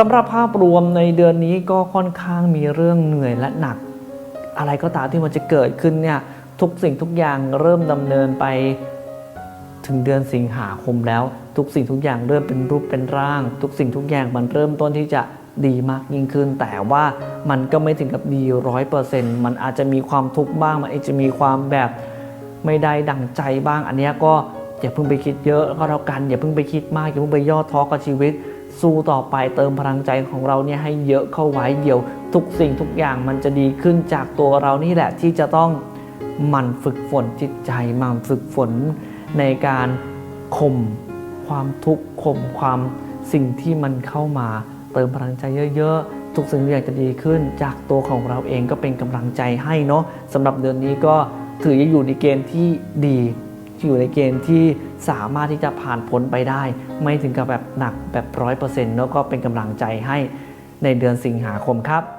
สำหรับภาพรวมในเดือนนี้ก็ค่อนข้างมีเรื่องเหนื่อยและหนัก อะไรก็ตามที่มันจะเกิดขึ้นเนี่ยทุกสิ่งทุกอย่างเริ่มดำเนินไปถึงเดือนสิงหาคมแล้ว ทุกสิ่งทุกอย่างเริ่มเป็นรูปเป็นร่าง ทุกสิ่งทุกอย่างมันเริ่มต้นที่จะดีมากยิ่งขึ้น แต่ว่ามันก็ไม่ถึงกับดีร้อยเปอร์เซ็นต์มันอาจจะมีความทุกข์บ้าง มันอาจจะมีความแบบไม่ได้ดังใจบ้าง อันนี้ก็อย่าเพิ่งไปคิดเยอะก็แล้วกันอย่าเพิ่งไปคิดมากอย่าเพิ่งไปย่อท้อกับชีวิต สู้ต่อไปเติมพลังใจของเราเนี่ยให้เยอะเข้าไว้เดี๋ยว ทุกสิ่งทุกอย่างมันจะดีขึ้นจากตัวเรานี่แหละที่จะต้องหมันฝึกฝนจิตใจหมันฝึกฝนในการข่มความทุกข์ข่มความสิ่งที่มันเข้ามาเติมพลังใจเยอะๆ ทุกสิ่งทุกอย่างจะดีขึ้นจากตัวของเราเองก็เป็นกำลังใจให้เนาะสำหรับเดือนนี้ก็ถือจะอยู่ในเกณฑ์ที่ดี อยู่ในเกณฑ์ที่สามารถที่จะผ่านพ้นไปได้ ไม่ถึงกับแบบหนักแบบร้อยเปอร์เซ็นต์แล้วก็เป็นกำลังใจให้ในเดือนสิงหาคมครับ